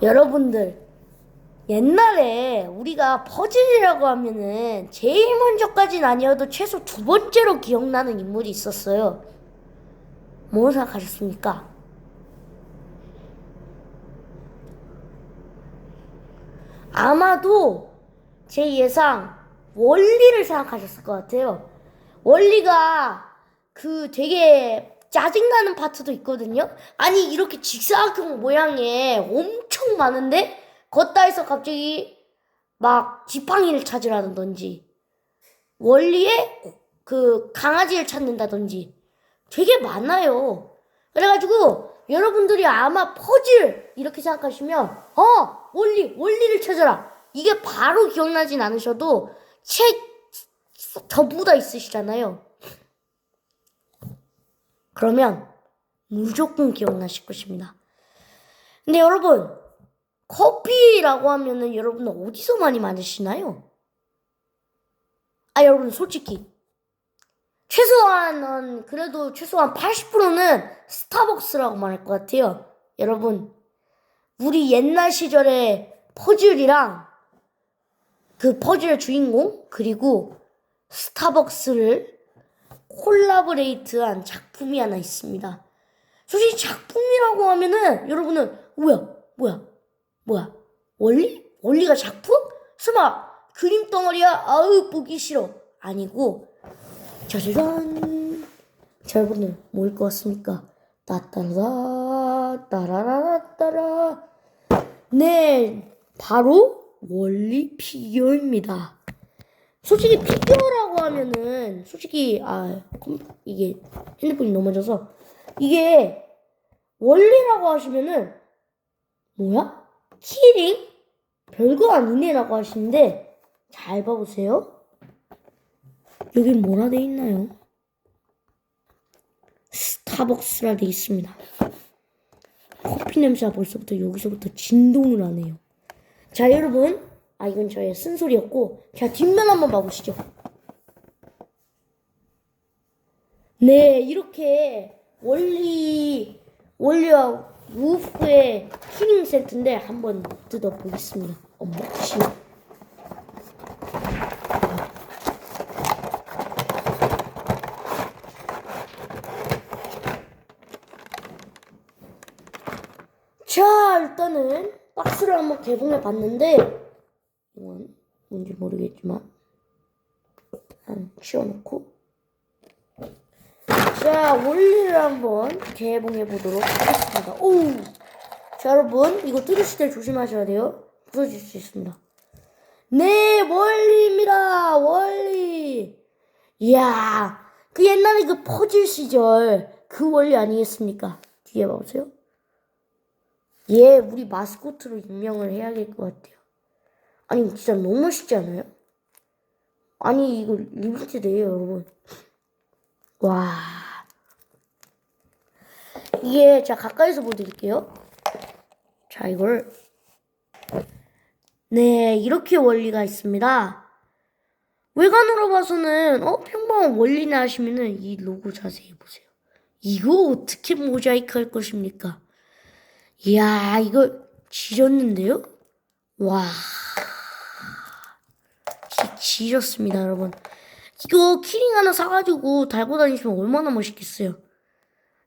여러분들 옛날에 우리가 퍼즐이라고 하면은 제일 먼저까진 아니어도 최소 두 번째로 기억나는 인물이 있었어요. 뭐 생각하셨습니까? 아마도 제 예상 원리를 생각하셨을 것 같아요. 원리가 그 되게 짜증나는 파트도 있거든요. 아니 이렇게 직사각형 모양의 엄 청 많은데 걷다 해서 갑자기 막 지팡이를 찾으라든지 원리에 그 강아지를 찾는다든지 되게 많아요. 그래가지고 여러분들이 아마 퍼즐 이렇게 생각하시면 어 원리 원리를 찾아라 이게 바로 기억나진 않으셔도 책 전부 다 있으시잖아요. 그러면 무조건 기억나실 것입니다. 근데 여러분 커피라고 하면은 여러분은 어디서 많이 마시나요? 아 여러분 솔직히 최소한은 그래도 최소한 80%는 스타벅스라고 말할 것 같아요. 여러분 우리 옛날 시절에 퍼즐이랑 그 퍼즐의 주인공 그리고 스타벅스를 콜라보레이트한 작품이 하나 있습니다. 솔직히 작품이라고 하면은 여러분은 뭐야 뭐야 뭐야 원리 원리가 작품? 설마 그림 덩어리야 아우 보기 싫어 아니고 짜자잔 자 여러분들 뭘 것 같습니까? 따따라 따라라라 따라 네 바로 원리 피규어입니다. 솔직히 피규어라고 하면은 솔직히 아 컴- 이게 핸드폰이 넘어져서 이게 원리라고 하시면은 뭐야? 키링? 별거 아니네라고 하시는데 잘 봐보세요. 여긴 뭐라 돼 있나요? 스타벅스라 돼 있습니다. 커피 냄새가 벌써부터 여기서부터 진동을 하네요. 자 여러분 아 이건 저의 쓴소리였고 자 뒷면 한번 봐보시죠 네 이렇게 원리 원리와 우프의 키링 세트인데 한번 뜯어보겠습니다. 엄마치 자 일단은 박스를 한번 개봉해 봤는데 뭔지 모르겠지만 일단 치워놓고 자 원리를 한번 개봉해 보도록 하겠습니다 오! 자 여러분 이거 뜯으실 때 조심하셔야 돼요 부서질 수 있습니다 네 원리입니다 원리 이야 그 옛날에 그 퍼즐 시절 그 원리 아니겠습니까 뒤에 봐보세요 얘 우리 마스코트로 임명을 해야 될 것 같아요. 아니 진짜 너무 멋있지 않아요? 아니 이거 리미티드예요 여러분. 와 이게 자 가까이서 보여드릴게요. 자 이걸 네 이렇게 원리가 있습니다. 외관으로 봐서는 어 평범한 원리나 하시면은 이 로고 자세히 보세요. 이거 어떻게 모자이크 할 것입니까? 이야, 이거 지렸는데요? 와. 지, 지렸습니다, 여러분. 이거 키링 하나 사가지고 달고 다니시면 얼마나 멋있겠어요.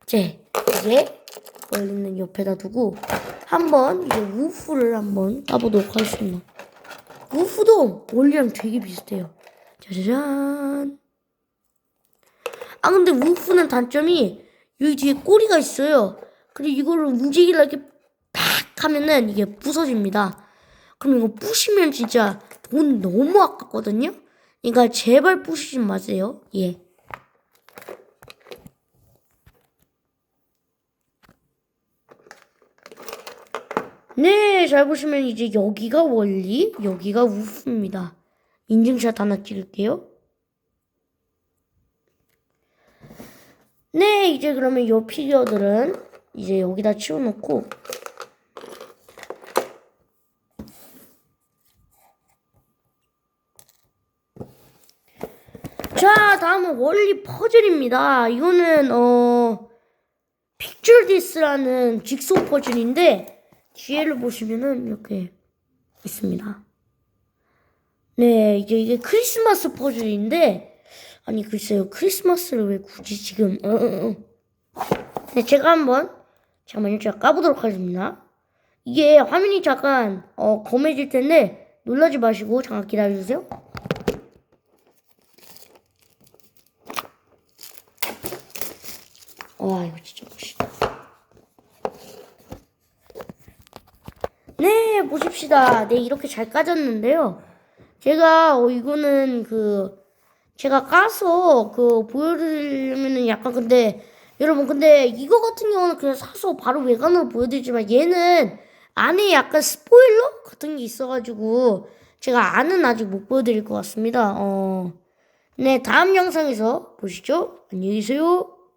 이제, 이제, 원리는 옆에다 두고, 한번, 이제 우프를 한번 까보도록 하겠습니다. 우프도 원리랑 되게 비슷해요. 짜자잔. 아, 근데 우프는 단점이, 여기 뒤에 꼬리가 있어요. 그리고 이거를 움직이려 이렇게 팍 하면은 이게 부서집니다. 그럼 이거 부시면 진짜 돈 너무 아깝거든요? 그러니까 제발 부시지 마세요. 예. 네, 잘 보시면 이제 여기가 원리, 여기가 우프입니다. 인증샷 하나 찍을게요. 네, 이제 그러면 요 피규어들은 이제 여기다 치워놓고 자, 다음은 원리 퍼즐입니다. 이거는 어 픽처 디스라는 직소 퍼즐인데 뒤에를 보시면은 이렇게 있습니다. 네, 이제 이게 크리스마스 퍼즐인데, 아니, 글쎄요, 크리스마스를 왜 굳이 지금, 어, 어, 어. 네, 제가 한번, 잠깐만요, 제가 까보도록 하겠습니다. 이게 화면이 잠깐, 어, 검해질 텐데, 놀라지 마시고, 잠깐 기다려주세요. 와, 이거 진짜 멋있다. 네, 보십시다. 네, 이렇게 잘 까졌는데요. 제가, 어, 이거는 그, 제가 까서 그 보여드리면은 약간 근데, 여러분, 근데 이거 같은 경우는 그냥 사서 바로 외관으로 보여드리지만 얘는 안에 약간 스포일러 같은 게 있어가지고 제가 안은 아직 못 보여드릴 것 같습니다. 어, 네, 다음 영상에서 보시죠. 안녕히 계세요.